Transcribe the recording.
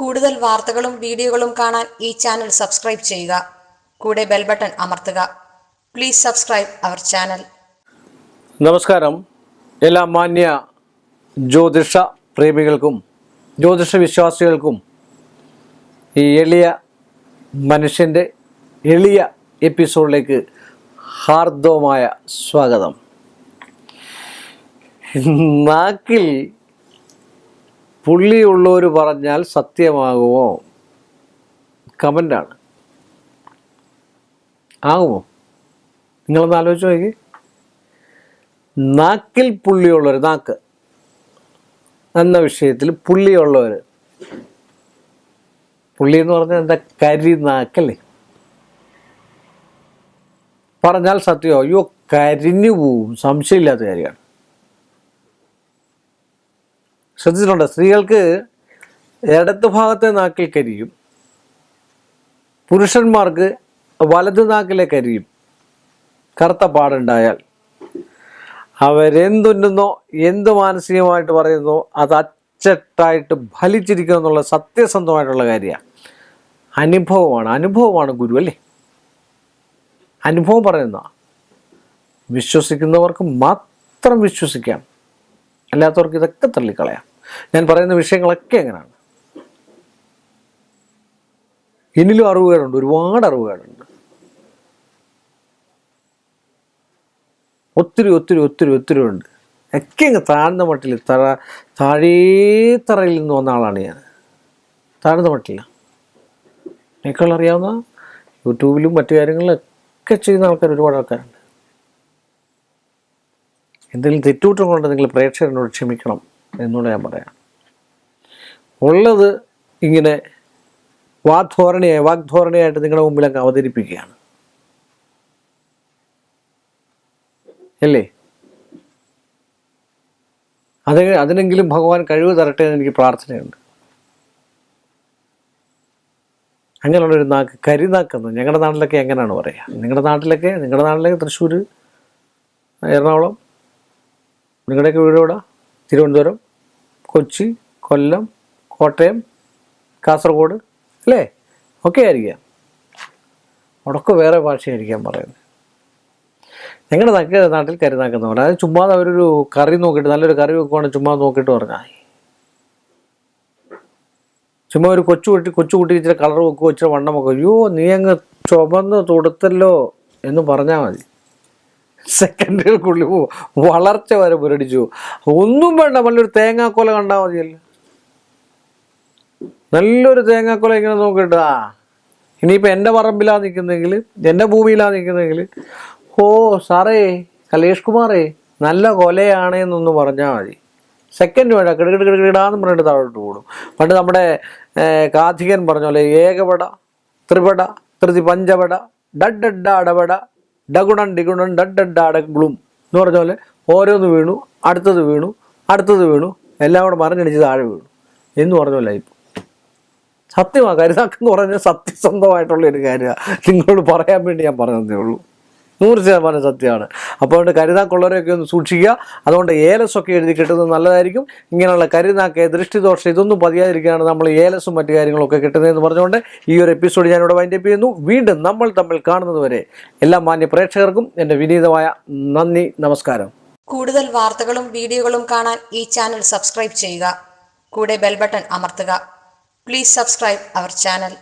കൂടുതൽ വാർത്തകളും വീഡിയോകളും കാണാൻ ഈ ചാനൽ സബ്സ്ക്രൈബ് ചെയ്യുക. കൂടെ ബെൽ ബട്ടൺ അമർത്തുക. Please subscribe our channel. നമസ്കാരം. എല്ലാ മാന്യ ജ്യോതിഷ പ്രേമികൾക്കും ജ്യോതിഷ വിശ്വാസികൾക്കും ഈ എളിയ മനുഷ്യന്റെ എളിയ എപ്പിസോഡിലേക്ക് ഹാർദവമായ സ്വാഗതം. നാക്കിൽ പുള്ളിയുള്ളവർ പറഞ്ഞാൽ സത്യമാകുമോ? കമന്റാണ് ആകുമോ? നിങ്ങളൊന്ന് ആലോചിച്ച് നോക്കി. നാക്കിൽ പുള്ളിയുള്ളവർ നാക്ക്. എന്ന വിഷയത്തിൽ പുള്ളിയുള്ളവർ പുള്ളി എന്ന് പറഞ്ഞാൽ എന്താ? കരി നാക്കല്ലേ പറഞ്ഞാൽ സത്യമോ? അയ്യോ കരിഞ്ഞു പോവും. സംശയമില്ലാത്ത കാര്യമാണ്. ശ്രദ്ധിച്ചിട്ടുണ്ട്. സ്ത്രീകൾക്ക് ഇടത്ത് ഭാഗത്തെ നാക്കിൽ കരിയും പുരുഷന്മാർക്ക് വലത് നാക്കിലെ കരിയും. കറുത്ത പാടുണ്ടായാൽ അവരെന്തുന്നോ എന്ത് മാനസികമായിട്ട് പറയുന്നോ അത് അച്ചട്ടായിട്ട് ഫലിച്ചിരിക്കുക എന്നുള്ള സത്യസന്ധമായിട്ടുള്ള കാര്യമാണ് അനുഭവമാണ്. അനുഭവമാണ് ഗുരു അല്ലേ? അനുഭവം പറയുന്ന. വിശ്വസിക്കുന്നവർക്ക് മാത്രം വിശ്വസിക്കാം. അല്ലാത്തവർക്ക് ഇതൊക്കെ തള്ളിക്കളയാം. ഞാൻ പറയുന്ന വിഷയങ്ങളൊക്കെ എങ്ങനെയാണ്? എന്നിലും അറിവുകേടുണ്ട് ഒരുപാട് അറിവുകേടുണ്ട് ഒത്തിരി ഒത്തിരി ഒത്തിരി ഒത്തിരി ഉണ്ട്. ഒക്കെ അങ്ങ് താഴ്ന്ന മട്ടിൽ തറ താഴേത്തറയിൽ നിന്ന് വന്ന ആളാണ് ഞാൻ. താഴ്ന്ന മട്ടില്ല എന്നെക്കാൾ അറിയാവുന്ന യൂട്യൂബിലും മറ്റു കാര്യങ്ങളിലൊക്കെ ചെയ്യുന്ന ആൾക്കാർ ഒരുപാട് ആൾക്കാരുണ്ട്. എന്തെങ്കിലും തെറ്റുകുറ്റങ്ങളുണ്ട് നിങ്ങൾ പ്രേക്ഷകരോട് ക്ഷമിക്കണം. എന്നുള്ള ഞാൻ പറയാം. ഉള്ളത് ഇങ്ങനെ വാഗ്ധോരണിയായി വാഗ്ധോരണിയായിട്ട് നിങ്ങളുടെ മുമ്പിലൊക്കെ അവതരിപ്പിക്കുകയാണ്. അല്ലേ? അത് അതിനെങ്കിലും ഭഗവാൻ കഴിവ് തരട്ടെ എന്ന് എനിക്ക് പ്രാർത്ഥനയുണ്ട്. അങ്ങനെയുള്ളൊരു നാക്ക് കരിനാക്കെന്ന് ഞങ്ങളുടെ നാട്ടിലൊക്കെ എങ്ങനെയാണ് പറയുക നിങ്ങളുടെ നാട്ടിലൊക്കെ നിങ്ങളുടെ നാട്ടിലൊക്കെ തൃശ്ശൂർ എറണാകുളം നിങ്ങളുടെയൊക്കെ വീട് തിരുവനന്തപുരം കൊച്ചി കൊല്ലം കോട്ടയം കാസർഗോഡ് അല്ലേ? ഒക്കെ ആയിരിക്കാം. അവിടെയൊക്കെ വേറെ ഭാഷയായിരിക്കാം പറയുന്നത്. ഞങ്ങളുടെ നക്ക നാട്ടിൽ കറി നാക്കുന്ന പോലെ അത് ചുമ്മാ അവരൊരു കറി നോക്കിയിട്ട് നല്ലൊരു കറി വെക്കുവാണെങ്കിൽ ചുമ്മാ നോക്കിയിട്ട് പറഞ്ഞാൽ ചുമ്മാ ഒരു കൊച്ചു കുട്ടി കൊച്ചു കുട്ടി ഇച്ചിരി കളർ വെക്കുമോ ഇച്ചിരി വണ്ണം വെക്കും അയ്യോ നീ അങ്ങ് ചുമന്ന് തൊടുത്തല്ലോ എന്ന് പറഞ്ഞാൽ മതി. സെക്കൻഡുകൾക്കുള്ളിൽ വളർച്ച വരെ പുരടിച്ചു ഒന്നും വേണ്ട നല്ലൊരു തേങ്ങാക്കൊല കണ്ടാൽ മതിയല്ലോ. നല്ലൊരു തേങ്ങാക്കൊല ഇങ്ങനെ നോക്കിയിട്ട് ആ ഇനിയിപ്പോൾ എന്റെ പറമ്പിലാ നിൽക്കുന്നെങ്കിൽ എന്റെ ഭൂമിയിലാ നിൽക്കുന്നെങ്കിൽ ഓ സാറേ കലേഷ് കുമാറേ നല്ല കൊലയാണ് എന്നൊന്ന് പറഞ്ഞാൽ മതി. സെക്കൻഡ് വേണ്ട കിടകിട കിടകിടാന്ന് പറഞ്ഞിട്ട് താഴോട്ട് കൂടും. പണ്ട് നമ്മുടെ കാർത്തികൻ പറഞ്ഞ പോലെ ഏകപട ത്രിപട ത്രിതി പഞ്ചപട ഡഡ്ഡ അടപട ഡഗുണൻ ഡിഗുണൻ ഡഡ് അടഗ്ലും എന്ന് പറഞ്ഞ പോലെ ഓരോന്ന് വീണു അടുത്തത് വീണു അടുത്തത് വീണു എല്ലാം കൂടെ മറിഞ്ഞടിച്ച് താഴെ വീണു എന്ന് പറഞ്ഞ ഇപ്പം സത്യമാണ് കരുതാക്കെന്ന് പറഞ്ഞാൽ സത്യസന്ധമായിട്ടുള്ള ഒരു കാര്യമാണ് നിങ്ങളോട് പറയാൻ വേണ്ടി ഞാൻ പറഞ്ഞതേ ഉള്ളൂ. നൂറ് ശതമാനം സത്യമാണ്. അപ്പോൾ അതുകൊണ്ട് കരുതാക്കുള്ളവരെയൊക്കെ ഒന്ന് സൂക്ഷിക്കുക. അതുകൊണ്ട് ഏലസൊക്കെ എഴുതി കിട്ടുന്നത് നല്ലതായിരിക്കും. ഇങ്ങനെയുള്ള കരുതാക്ക് ദൃഷ്ടിദോഷം ഇതൊന്നും പതിയാതിരിക്കുകയാണ് നമ്മൾ ഏലസും മറ്റു കാര്യങ്ങളൊക്കെ കിട്ടുന്നതെന്ന് പറഞ്ഞുകൊണ്ട് ഈ ഒരു എപ്പിസോഡ് ഞാനിവിടെ വൈൻഡപ്പ് ചെയ്യുന്നു. വീണ്ടും നമ്മൾ തമ്മിൽ കാണുന്നതുവരെ എല്ലാ മാന്യ പ്രേക്ഷകർക്കും എന്റെ വിനീതമായ നന്ദി നമസ്കാരം. കൂടുതൽ വാർത്തകളും വീഡിയോകളും കാണാൻ ഈ ചാനൽ സബ്സ്ക്രൈബ് ചെയ്യുക. കൂടെ ബെൽ ബട്ടൺ അമർത്തുക. Please subscribe our channel